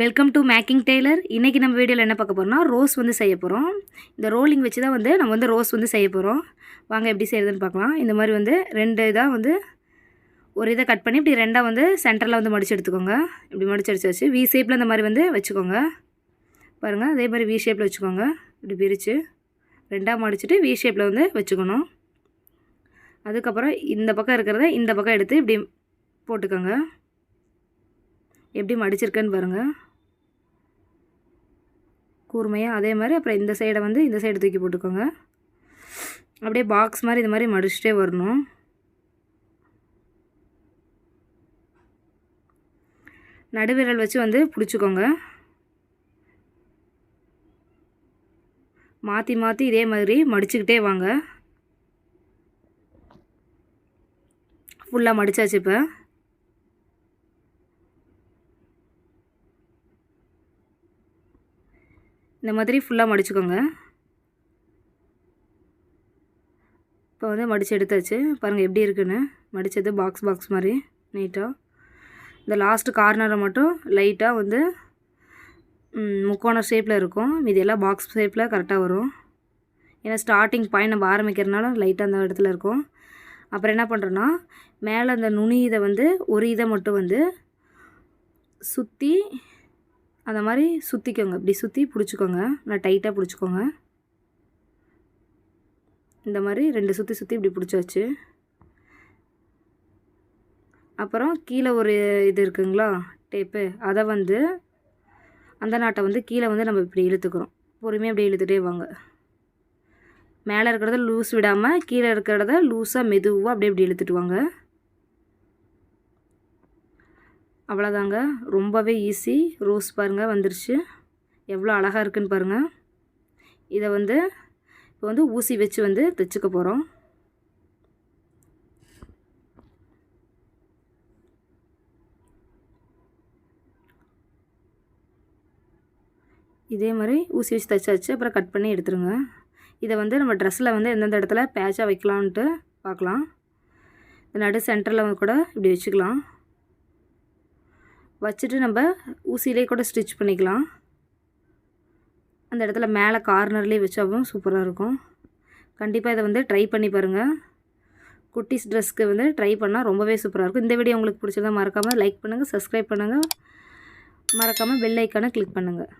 Welcome to making Taylor இன்றைக்கி நம்ம வீடியோவில் என்ன பார்க்க போகிறோம்னா ரோஸ் வந்து செய்ய போகிறோம் இந்த ரோலிங் வச்சு தான் வந்து நம்ம வந்து ரோஸ் வந்து செய்ய போகிறோம் வாங்க எப்படி செய்கிறதுன்னு பார்க்கலாம். இந்த மாதிரி வந்து ரெண்டு இதாக வந்து ஒரு இதை கட் பண்ணி இப்படி ரெண்டாக வந்து சென்டரில் வந்து மடிச்சு எடுத்துக்கோங்க. இப்படி மடிச்சு அடிச்சு வச்சு வி ஷேப்பில் இந்த மாதிரி வந்து வச்சுக்கோங்க. பாருங்கள் அதே மாதிரி வி ஷேப்பில் வச்சுக்கோங்க. இப்படி பிரித்து ரெண்டாக மடிச்சுட்டு வி ஷேப்பில் வந்து வச்சுக்கணும். அதுக்கப்புறம் இந்த பக்கம் இருக்கிறத இந்த பக்கம் எடுத்து இப்படி போட்டுக்கோங்க. எப்படி மடிச்சிருக்கேன்னு பாருங்கள் கூர்மையாக அதே மாதிரி அப்புறம் இந்த சைடை வந்து இந்த சைடு தூக்கி போட்டுக்கோங்க. அப்படியே பாக்ஸ் மாதிரி இது மாதிரி மடிச்சுட்டே வரணும். நடுவிரல் வச்சு வந்து பிடிச்சிக்கோங்க. மாற்றி மாற்றி இதே மாதிரி மடிச்சுக்கிட்டே வாங்க. ஃபுல்லாக மடித்தாச்சு இப்போ. இந்த மாதிரி ஃபுல்லாக மடிச்சுக்கோங்க. இப்போ வந்து மடித்து எடுத்தாச்சு. பாருங்கள் எப்படி இருக்குன்னு. மடித்தது பாக்ஸ் பாக்ஸ் மாதிரி. நீட்டாக இந்த லாஸ்ட் கார்னரை மட்டும் லைட்டாக வந்து முக்கோண ஷேப்பில் இருக்கும். மீதியெல்லாம் பாக்ஸ் ஷேப்பில் கரெக்டாக வரும். ஏன்னா ஸ்டார்டிங் பாயிண்ட் நம்ம ஆரம்பிக்கிறதுனால லைட்டாக அந்த இடத்துல இருக்கும். அப்புறம் என்ன பண்ணுறோன்னா மேலே அந்த நுனி இதை வந்து ஒரு இதை மட்டும் வந்து சுற்றி அந்த மாதிரி சுற்றிக்கோங்க இப்படி சுற்றி பிடிச்சிக்கோங்க. நல்லா டைட்டாக பிடிச்சிக்கோங்க. இந்த மாதிரி ரெண்டு சுற்றி சுற்றி இப்படி பிடிச்சாச்சு. அப்புறம் கீழே ஒரு இது இருக்குங்களா? டேப்பு. அதை வந்து அந்த நாட்டை வந்து கீழே வந்து நம்ம இப்படி இழுத்துக்கிறோம். பொறுமையாக இப்படி இழுத்துகிட்டே வாங்க. மேலே இருக்கிறத லூஸ் விடாமல் கீழே இருக்கிறத லூஸாக மெதுவாக அப்படியே இப்படி இழுத்துட்டு வாங்க. அவ்வளோதாங்க. ரொம்பவே ஈஸி ரோஸ் பாருங்கள் வந்துருச்சு. எவ்வளோ அழகாக இருக்குன்னு பாருங்கள் இதை வந்து இப்போ வந்து ஊசி வச்சு வந்து தைச்சிக்க போகிறோம் இதே மாதிரி ஊசி வச்சு தைச்சாச்சு. அப்புறம் கட் பண்ணி எடுத்துருங்க. இதை வந்து நம்ம ட்ரெஸ்ஸில் வந்து எந்தெந்த இடத்துல பேட்சாக வைக்கலான்ட்டு பார்க்கலாம். இந்த நடு சென்டரில் கூட இப்படி வச்சுக்கலாம். வச்சுட்டு நம்ம ஊசியிலே கூட ஸ்டிச் பண்ணிக்கலாம். அந்த இடத்துல மேலே கார்னர்லேயே வச்சாவும் சூப்பராக இருக்கும். கண்டிப்பாக இதை வந்து ட்ரை பண்ணி பாருங்கள் குட்டிஸ் ட்ரெஸ்க்கு வந்து ட்ரை பண்ணால் ரொம்பவே சூப்பராக இருக்கும். இந்த வீடியோ உங்களுக்கு பிடிச்சிருந்தா மறக்காமல் லைக் பண்ணுங்கள் சப்ஸ்கிரைப் பண்ணுங்கள் மறக்காமல் பெல் ஐக்கானை கிளிக் பண்ணுங்கள்